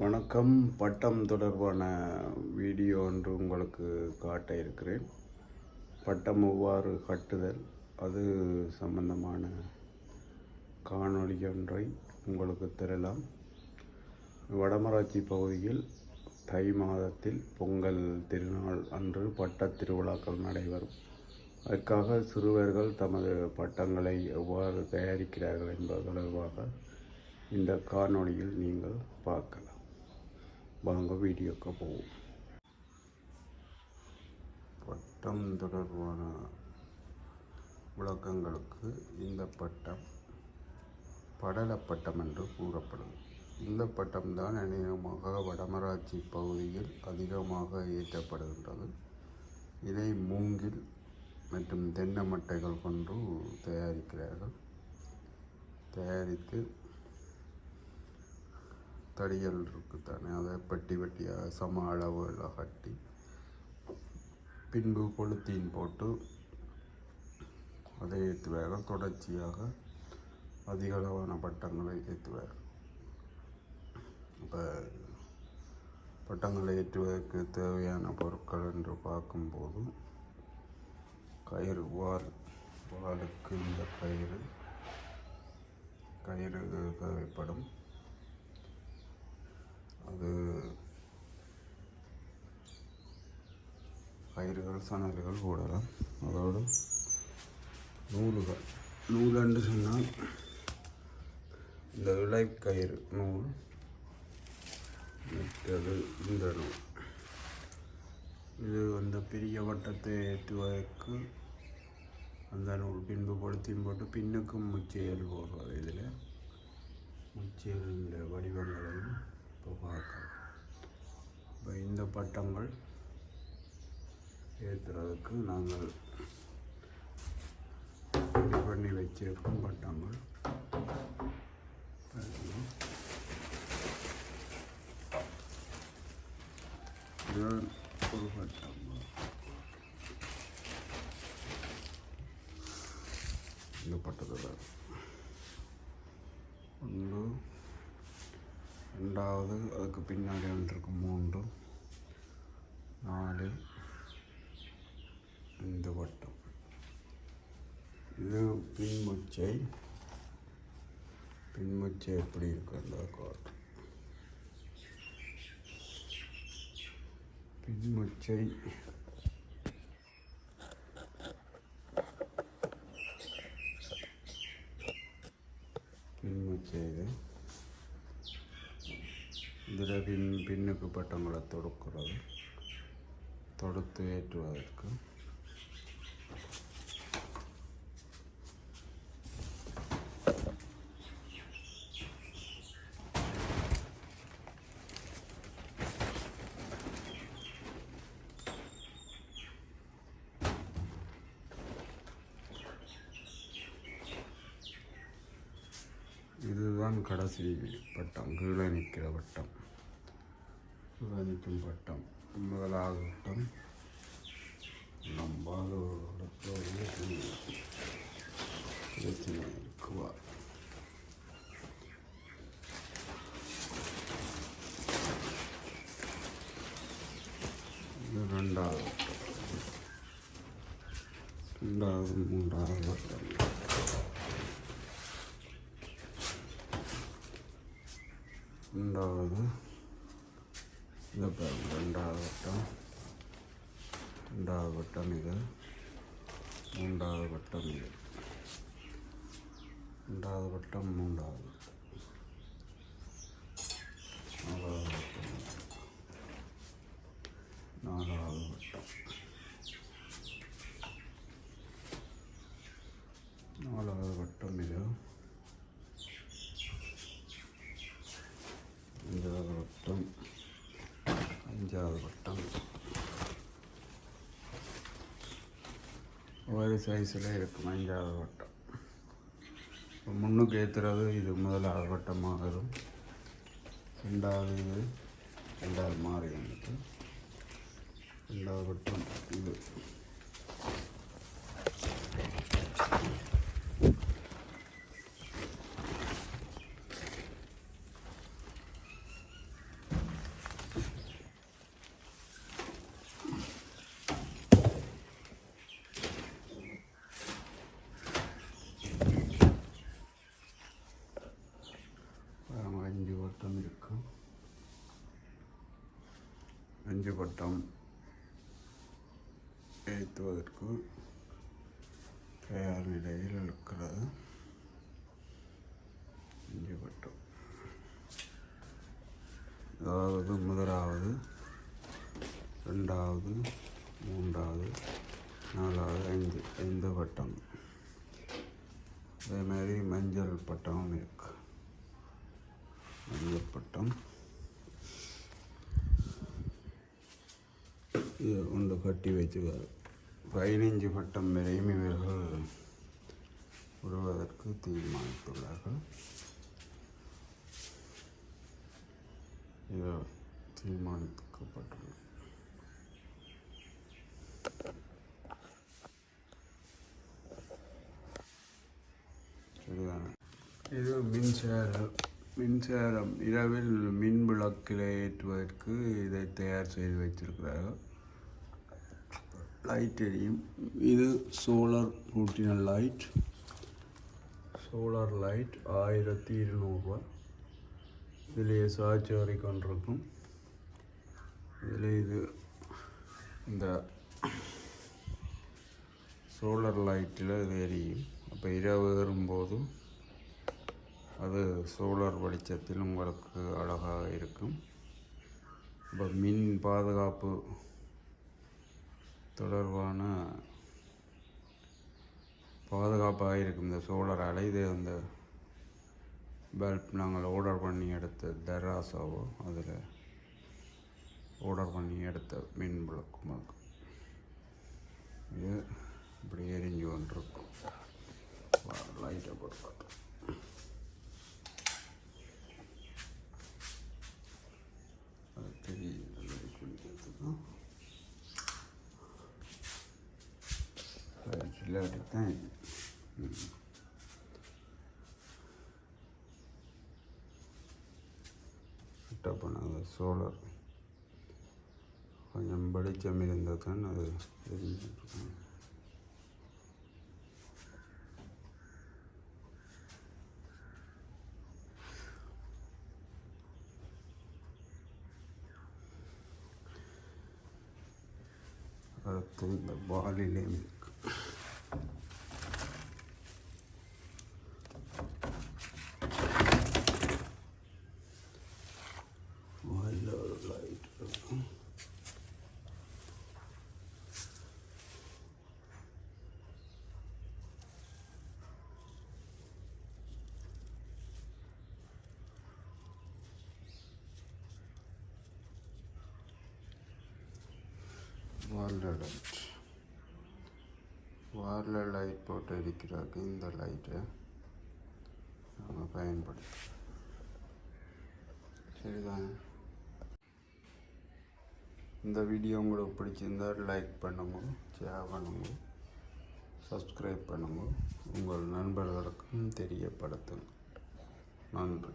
வணக்கம். பட்டம் தொடர்பான வீடியோ ஒன்று உங்களுக்கு காட்ட இருக்கிறேன். பட்டம் எவ்வாறு கட்டுதல்? அது சம்பந்தமான காணொளி ஒன்றை உங்களுக்கு தரலாம். வடமராட்சி பகுதியில் தை மாதத்தில் பொங்கல் திருநாள் அன்று பட்டத் திருவிழாக்கள் நடைபெறும். அதற்காக சிறுவர்கள் தமது பட்டங்களை எவ்வாறு தயாரிக்கிறார்கள் என்பது தொடர்பாக இந்த காணொளியில் நீங்கள் பார்க்கலாம். வாங்க வீடியோக்கு போவோம். பட்டம் தொடர்பான விளக்கங்களுக்கு இந்த பட்டம் படலப்பட்டம் என்று கூறப்படும். இந்த பட்டம்தான் அநேகமாக வடமராட்சி பகுதியில் அதிகமாக ஏற்றப்படுகின்றது. இதை மூங்கில் மற்றும் தென்னை மட்டைகள் கொண்டு தயாரிக்கிறார்கள். தயாரித்து தடிகள் இருக்குது தானே அதை பட்டி பட்டியாக சம அளவில் கட்டி பின்பு கொளுத்தீன் போட்டு அதை ஏற்றுவார்கள் தொடர்ச்சியாக அதிக அளவான பட்டங்களை ஏற்றுவார். இப்போ பட்டங்களை ஏற்றுவதற்கு தேவையான பொருட்கள் என்று பார்க்கும்போது கயிறு வால் வாலுக்கு இந்த கயிறு கயிறு தேவைப்படும். அது கயிறுகள் சணல்கள் போடலாம். அதோடு நூலுகள். நூலன்று சொன்னால் இந்த விளை கயிறு நூல் மற்றது இந்த நூல். இது அந்த பெரிய வட்டத்தை ஏற்றுவதற்கு அந்த நூல் பின்புபடுத்தியும் போட்டு பின்னுக்கும் முச்செயல் போடுறது இதில். முச்செயல் வடிவங்களையும் இப்போ பார்க்கலாம். இப்போ இந்த பட்டங்கள் ஏற்றுறதுக்கு நாங்கள் ரெடி பண்ணி வச்சிருக்கோம் பட்டங்கள். இதுதான் ஒரு பட்டம். இந்த பட்டத்தில். ஒன்று ரெண்டாவது அதுக்கு பின்னாடி வந்துருக்கு மூன்று நாலு இந்த வட்டம். இது பின்முச்சை பின்முச்சை எப்படி இருக்குன்ற காட்டு பின்முச்சை பின்முச்சை இது. இதில் பின் பின்னுக்கு பட்டங்களை தொடுக்கிறது. தொடுத்து ஏற்றுவதற்கு. இதுதான் கடைசி பட்டம். கீழே நிற்கிற வட்டம். கீழே நிற்கும் பட்டம் முதலாவது வட்டம் நம்பாத இருக்குவார் ரெண்டாவது வட்டம் ரெண்டாவது மூன்றாவது வட்டம் ரெண்டாவது இந்த பாருங்க ரெண்டாவது வட்டம். ரெண்டாவது வட்டம் இது. மூன்றாவது வட்டம் இது. ரெண்டாவது வட்டம் மூன்றாவது வட்டம். நாலாவது வட்டம் இது. நாலாவது வட்டம் நாலாவது வட்டம் இது அஞ்சாவது வட்டம் அஞ்சாவது வட்டம் ஒரு சைஸில் இருக்கும் அஞ்சாவது வட்டம். இப்போ முன்னுக்கு ஏற்றுறது இது முதலாவது வட்டமாக வரும். ரெண்டாவது இது ரெண்டாவது மாறி வந்துட்டு ரெண்டாவது வட்டம் இது பட்டம் இருக்கும் அஞ்சு பட்டம் ஏற்றுவதற்கு தயார் நிலையில் இருக்கிறது. அஞ்சு பட்டம் அதாவது முதலாவது ரெண்டாவது மூன்றாவது நாலாவது ஐந்து ஐந்து பட்டம். அதே மாதிரி மஞ்சள் பட்டம் இருக்கு மஞ்சள் பட்டம் இதை கொண்டு கட்டி வச்சுக்காரு பதினைஞ்சு பட்டம் வரையும் இவர்கள் விடுவதற்கு தீர்மானித்துள்ளார்கள். இது தீர்மானிக்கப்பட்டுள்ளது. இது மின்சாரம். மின்சாரம் இரவில் மின் விளக்கில் ஏற்றுவதற்கு இதை தயார் செய்து வைத்திருக்கிறார்கள். லைட் எரியும். இது சோலார் ரூட்டினல் லைட் சோலார் லைட் ஆயிரத்தி இருநூறுவா இதிலேயே சார்ஜ் கொண்டிருக்கும். இதில் இது இந்த சோலார் லைட்டில் இது எரியும். அப்போ இரவு ஏறும்போது அது சோலார் வெளிச்சத்தில் உங்களுக்கு அழகாக இருக்கும். இப்போ மின் பாதுகாப்பு தொடர்பான பாதுகாப்பாக இருக்கும் இந்த சோலாரால் இது அந்த பல்ப் நாங்கள் ஆர்டர் பண்ணி எடுத்த தராசாவோ அதில் ஆர்டர் பண்ணி எடுத்த மின் விளக்கும் இது இப்படி எரிஞ்சு கொண்டிருக்கும். லைட்டை போட்டு லைட் இல்லாட்டி தான் இது ஃபிட்டப் பண்ணாத சோலார் கொஞ்சம் வெளிச்சம் இருந்தால் தான் அது எரிஞ்சிட்ருக்கும் அடுத்து இந்த வாலிலே இருக்கு வாலில் ஒரு லைட் இருக்கும் வாரில் லைட் வாலில் லைட் போட்டு இருக்கிறாங்க இந்த லைட்டை நம்ம பயன்படுத்தலாம். சரிதான். இந்த வீடியோ உங்களுக்கு பிடிச்சிருந்தா லைக் பண்ணுங்க ஷேர் பண்ணுங்க சப்ஸ்கிரைப் பண்ணுங்க. உங்கள் நண்பர்களுக்கும் தெரியப்படுத்துங்க. நன்றி.